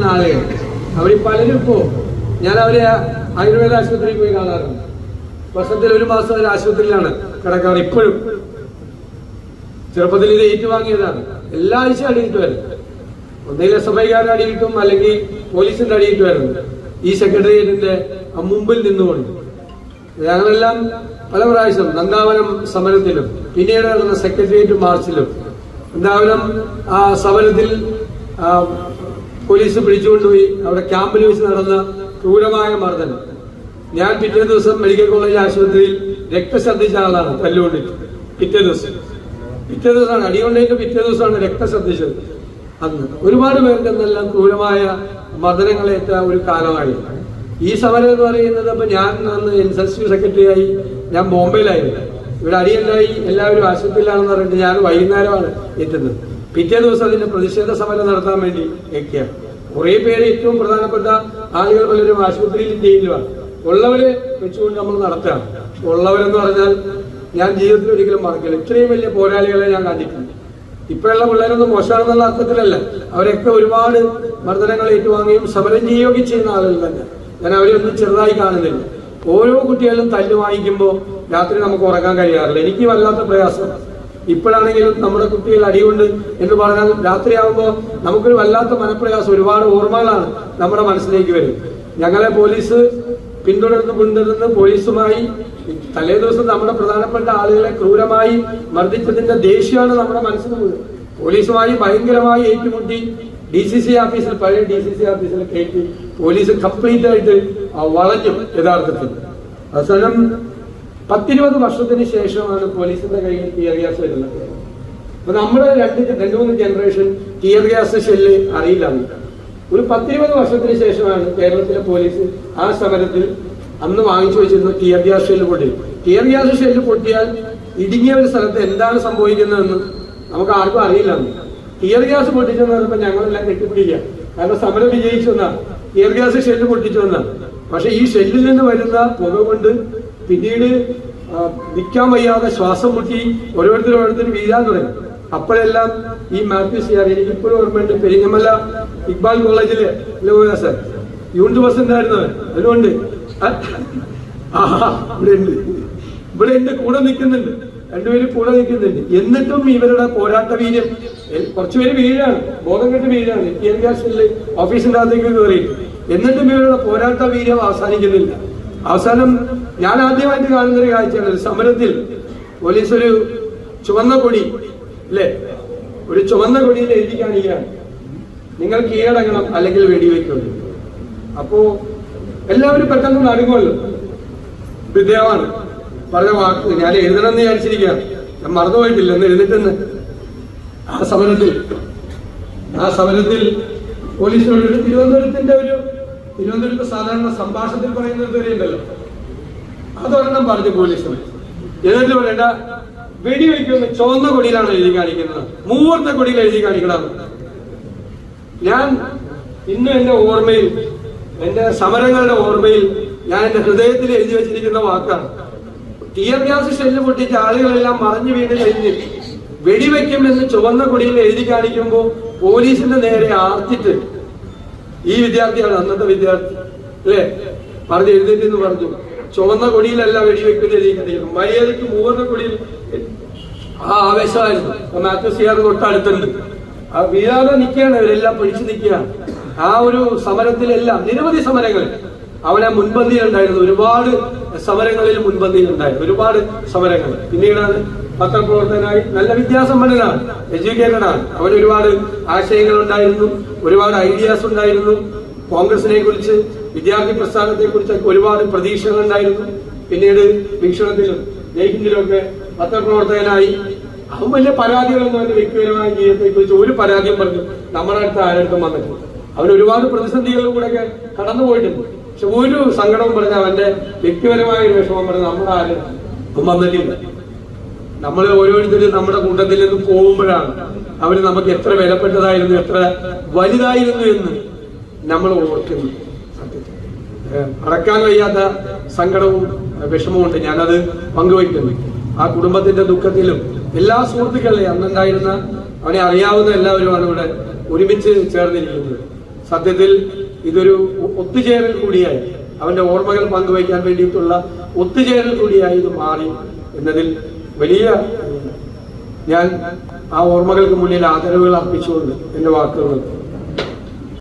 നിൽക്കുന്ന ആളുകൾ അവർ പലരും ഇപ്പോ ഞാൻ അവരെ ആയുർവേദ ആശുപത്രിയിൽ പോയി കാണാറുണ്ട്. വർഷത്തിൽ ഒരു മാസം അവർ ആശുപത്രിയിലാണ് കിടക്കാറ് ഇപ്പോഴും. ചെറുപ്പത്തിൽ ഇത് ഏറ്റുവാങ്ങിയതാണ്. എല്ലാ ആഴ്ച അടിയിട്ട് വരുന്നത് ഒന്നുകിൽ എസ് എഫ് ഐക്കാരുടെ അടി കിട്ടും അല്ലെങ്കിൽ പോലീസിന്റെ അടിയിട്ട് വരുന്നത് ഈ സെക്രട്ടേറിയറ്റിന്റെ മുമ്പിൽ നിന്നുകൊണ്ട്. ഞങ്ങളെല്ലാം പല പ്രാവശ്യം നന്ദാവനം സമരത്തിലും പിന്നീട് നടന്ന സെക്രട്ടേറിയറ്റ് മാർച്ചിലും നന്ദാവനം ആ സമരത്തിൽ പോലീസ് പിടിച്ചുകൊണ്ടുപോയി. അവിടെ ക്യാമ്പിൽ വെച്ച് നടന്ന ക്രൂരമായ മർദ്ദനം. ഞാൻ പിറ്റേ ദിവസം മെഡിക്കൽ കോളേജ് ആശുപത്രിയിൽ രക്തശ്രദ്ധിച്ച ആളാണ് തല്ലുകൊണ്ടിട്ട്. പിറ്റേ ദിവസം. പിറ്റേ ദിവസമാണ്. അടികൊണ്ടേക്ക് പിറ്റേ ദിവസമാണ് രക്തശ്രദ്ധിച്ചത് അന്ന് ഒരുപാട് പേർക്ക് എന്നെല്ലാം ക്രൂരമായ മർദ്ദനങ്ങളേറ്റ ഒരു കാലമായി ഈ സമരം എന്ന് പറയുന്നത് അപ്പൊ ഞാൻ അന്ന് എൻ എസ് യു സെക്രട്ടറി ആയി ഞാൻ ബോംബെയിലായിരുന്നു. ഇവിടെ അടിയല്ലായി എല്ലാവരും ആശുപത്രിയിലാണെന്ന് പറഞ്ഞിട്ട് ഞാൻ വൈകുന്നേരമാണ് എത്തുന്നത്. പിറ്റേ ദിവസം അതിന്റെ പ്രതിഷേധ സമരം നടത്താൻ വേണ്ടി എത്തിയാണ് കുറെ പേര് ഏറ്റവും പ്രധാനപ്പെട്ട ആളുകൾ പലരും ആശുപത്രിയിൽ ജയിലുമാണ് ഉള്ളവരെ വെച്ചുകൊണ്ട് നമ്മൾ നടത്തുകയാണ്. ഉള്ളവരെന്ന് പറഞ്ഞാൽ ഞാൻ ജീവിതത്തിൽ ഒരിക്കലും മറക്കില്ല. ഇത്രയും വലിയ പോരാളികളെ ഞാൻ കണ്ടിട്ടുണ്ട്. ഇപ്പോഴുള്ള പിള്ളേരൊന്നും മോശമാണെന്നുള്ള അർത്ഥത്തിലല്ല. അവരൊക്കെ ഒരുപാട് മർദ്ദനങ്ങൾ ഏറ്റുവാങ്ങുകയും സമരം ചെയ്യുകയൊക്കെ ചെയ്യുന്ന ആളുകൾ തന്നെ. ഞാൻ അവരെ ഒന്നും ചെറുതായി കാണുന്നില്ല. ഓരോ കുട്ടികളും തല്ല് വാങ്ങിക്കുമ്പോൾ രാത്രി നമുക്ക് ഉറങ്ങാൻ കഴിയാറില്ല. എനിക്ക് വല്ലാത്ത പ്രയാസം. ഇപ്പോഴാണെങ്കിലും നമ്മുടെ കുട്ടികൾ അടിയുണ്ട് എന്ന് പറഞ്ഞാൽ രാത്രിയാകുമ്പോൾ നമുക്കൊരു വല്ലാത്ത മനപ്രയാസം ഒരുപാട് ഓർമ്മകളാണ് നമ്മുടെ മനസ്സിലേക്ക് വരും. ഞങ്ങളെ പോലീസ് പിന്തുടർന്ന് പിന്തുടർന്ന് പോലീസുമായി തലേ ദിവസം നമ്മുടെ പ്രധാനപ്പെട്ട ആളുകളെ ക്രൂരമായി മർദ്ദിച്ചതിന്റെ ദേഷ്യമാണ് നമ്മുടെ മനസ്സിൽ പോലീസുമായി ഭയങ്കരമായി ഏറ്റുമുട്ടി ഡി സി സി ഓഫീസിൽ പഴയ ഡി സി സി ഓഫീസിൽ കയറ്റി പോലീസ് കംപ്ലീറ്റ് ആയിട്ട് വളഞ്ഞു യഥാർത്ഥത്തിൽ. അവസാനം പത്തിരുപത് വർഷത്തിന് ശേഷമാണ് പോലീസിന്റെ കയ്യിൽ ടിയർ ഗ്യാസ് വരുന്നത്. അപ്പൊ നമ്മുടെ രണ്ട് രണ്ട് മൂന്ന് ജനറേഷൻ ടിയർ ഗ്യാസ് ഷെല്ല് അറിയില്ല ഒരു പത്തിരുപത് വർഷത്തിന് ശേഷമാണ് കേരളത്തിലെ പോലീസ് ആ സമരത്തിൽ അന്ന് വാങ്ങിച്ചു വെച്ചിരുന്ന ടിയർ ഗ്യാസ് ഷെല്ല് പൊട്ടി. ടിയർ ഗ്യാസ് ഷെല്ല് പൊട്ടിയാൽ ഇടുങ്ങിയ ഒരു സ്ഥലത്ത് എന്താണ് സംഭവിക്കുന്നതെന്ന് നമുക്ക് ആർക്കും അറിയില്ല. ടിയർ ഗ്യാസ് പൊട്ടിച്ചെന്ന് പറയുമ്പോൾ ഞങ്ങളെല്ലാം കെട്ടിപ്പിടിക്കുക. കാരണം സമരം വിജയിച്ചു എന്നാ. ടിയർ ഗ്യാസ് ഷെല്ല് പൊട്ടിച്ചു എന്നാ. പക്ഷെ ഈ ഷെല്ലിൽ നിന്ന് വരുന്ന പുക കൊണ്ട് പിന്നീട് നിൽക്കാൻ വയ്യാതെ ശ്വാസം മുട്ടി ഓരോരുത്തരും ഓരോരുത്തരും വീഴാൻ തുടങ്ങി. അപ്പോഴെല്ലാം ഈ മാത്യു സിആർ എനിക്ക് ഇപ്പോഴും ഓർമ്മയുണ്ട്. പെരിഞ്ഞമല ഇക്ബാൽ കോളേജിൽ പോയ സാർ? യൂണിറ്റ് ബസ് ഉണ്ടായിരുന്നു അതിലുണ്ട് ഇവിടെ ഉണ്ട്. ഇവിടെ ഉണ്ട് കൂടെ നിൽക്കുന്നുണ്ട്. രണ്ടുപേരും കൂടെ നിൽക്കുന്നുണ്ട്. എന്നിട്ടും ഇവരുടെ പോരാട്ട വീര്യം കുറച്ചുപേര് വീഴാണ്. ബോധം കെട്ട് വീഴാണ്. എൽ ഓഫീസിന്റെ അകത്തേക്ക് കയറി എന്നിട്ടും ഇവരുടെ പോരാട്ട വീര്യം അവസാനിക്കുന്നില്ല. അവസാനം ഞാൻ ആദ്യമായിട്ട് കാണുന്ന ഒരു കാഴ്ചയാണ് ഒരു സമരത്തിൽ പോലീസ് ഒരു ചുവന്ന കൊടി അല്ലേ? ഒരു ചുവന്ന കൊടിയിൽ എഴുതി കാണിക്കുകയാണ് നിങ്ങൾ കീഴടങ്ങണം അല്ലെങ്കിൽ വെടിവെക്കുള്ളൂ അപ്പോ എല്ലാവരും പെട്ടെന്ന് നടുങ്ങുമല്ലോ. വിദ്യാവാണ് പറഞ്ഞ വാക്ക് ഞാൻ എഴുതണം എന്ന് വിചാരിച്ചിരിക്കുകയാണ്. ഞാൻ മറന്നുപോയിട്ടില്ല എന്ന് എഴുതിട്ടെന്ന്. ആ സമരത്തിൽ ആ സമരത്തിൽ പോലീസിനോട് തിരുവനന്തപുരത്തിന്റെ ഒരു തിരുവനന്തപുരത്ത് സാധാരണ സംഭാഷണത്തിൽ പറയുന്ന ഒരു വരെ ഉണ്ടല്ലോ അതൊരെണ്ണം പറഞ്ഞു പോലീസിന്. എന്നിട്ട് പറയണ്ട വെടിവെക്കുന്ന ചുവന്ന കൊടിയിലാണ് എഴുതി കാണിക്കുന്നത്. മൂവർത്ത കൊടിയിൽ എഴുതി കാണിക്കണം. ഞാൻ ഇന്ന് എന്റെ ഓർമ്മയിൽ എന്റെ സമരങ്ങളുടെ ഓർമ്മയിൽ ഞാൻ എന്റെ ഹൃദയത്തിൽ എഴുതി വെച്ചിരിക്കുന്ന വാക്കാണ്. ടിയർ ഗ്യാസ് ഷെല്ല് പൊട്ടിച്ച് ആളുകളെല്ലാം മറിഞ്ഞു വീണ് കഴിഞ്ഞ് വെടിവെക്കും എന്ന് ചുവന്ന കൊടിയിൽ എഴുതി കാണിക്കുമ്പോൾ പോലീസിന്റെ നേരെ ആർത്തിട്ട് ഈ വിദ്യാർത്ഥിയാണ് അന്നത്തെ വിദ്യാർത്ഥി. അല്ലേ? പറഞ്ഞു എഴുന്നേറ്റ് പറഞ്ഞു. ചുവന്ന കൊടിയിലല്ല വെടിവെക്കുന്ന എഴുതി കാണിക്കുന്നു മര്യാദയ്ക്ക് മൂവർന്ന കൊടിയിൽ ആ ആവേശമായിരുന്നു. മാത്യു സിയാർ തൊട്ടടുത്തുണ്ട്. ആ വീഴാതെ നിൽക്കുകയാണ് ഇവരെല്ലാം പിടിച്ചു നിൽക്കുകയാണ്. ആ ഒരു സമരത്തിലെല്ലാം നിരവധി സമരങ്ങൾ. അവനെ മുൻപന്തിയിലുണ്ടായിരുന്നു ഒരുപാട് സമരങ്ങളിൽ മുൻപന്തിയിലുണ്ടായിരുന്നു ഒരുപാട് സമരങ്ങൾ. പിന്നീടാണ് പത്രപ്രവർത്തകനായി നല്ല വിദ്യാസമ്പന്നനാണ് എഡ്യൂക്കേറ്റഡ് ആണ് അവന് ഒരുപാട് ആശയങ്ങൾ ഉണ്ടായിരുന്നു. ഒരുപാട് ഐഡിയാസ് ഉണ്ടായിരുന്നു. കോൺഗ്രസിനെ കുറിച്ച് വിദ്യാർത്ഥി പ്രസ്ഥാനത്തെ കുറിച്ച് ഒരുപാട് പ്രതീക്ഷകൾ ഉണ്ടായിരുന്നു. പിന്നീട് വീക്ഷണത്തിലും ജയ്ഹിന്ദിലും ഒക്കെ പത്രപ്രവർത്തകനായി അവൻ വലിയ പരാതികളൊന്നും അവന്റെ വ്യക്തിപരമായ ജീവിതത്തെ കുറിച്ച് ഒരു പരാതിയും പറഞ്ഞു നമ്മുടെ അടുത്ത് ആരടുത്തും വന്നിട്ടില്ല. അവൻ ഒരുപാട് പ്രതിസന്ധികളിലൂടെ ഒക്കെ കടന്നു പോയിട്ടുണ്ട്. പക്ഷെ ഒരു സങ്കടവും പറഞ്ഞ അവന്റെ വ്യക്തിപരമായ ഒരു വിഷമം പറഞ്ഞ് നമ്മുടെ ആരും വന്നിട്ടില്ല. നമ്മൾ ഓരോരുത്തരും നമ്മുടെ കൂട്ടത്തിൽ നിന്ന് പോകുമ്പോഴാണ് അവർ നമുക്ക് എത്ര വിലപ്പെട്ടതായിരുന്നു എത്ര വലുതായിരുന്നു എന്ന് നമ്മൾ ഓർക്കുന്നു സത്യത്തിൽ. അടക്കാൻ വയ്യാത്ത സങ്കടവും ഏഹ് വിഷമവും ഉണ്ട് ഞാനത് പങ്കുവയ്ക്കുന്നു. ആ കുടുംബത്തിന്റെ ദുഃഖത്തിലും എല്ലാ സുഹൃത്തുക്കളെ അന്നുണ്ടായിരുന്ന അവനെ അറിയാവുന്ന എല്ലാവരുമാണ് ഇവിടെ ഒരുമിച്ച് ചേർന്നിരിക്കുന്നത്. സത്യത്തിൽ ഇതൊരു ഒത്തുചേരൽ കൂടിയായി. അവന്റെ ഓർമ്മകൾ പങ്കുവയ്ക്കാൻ വേണ്ടിയിട്ടുള്ള ഒത്തുചേരൽ കൂടിയായി ഇത് മാറി എന്നതിൽ വലിയ ഞാൻ ആ ഓർമ്മകൾക്ക് മുന്നിൽ ആദരവുകൾ അർപ്പിച്ചുകൊണ്ട് എന്റെ വാക്കുകൾ.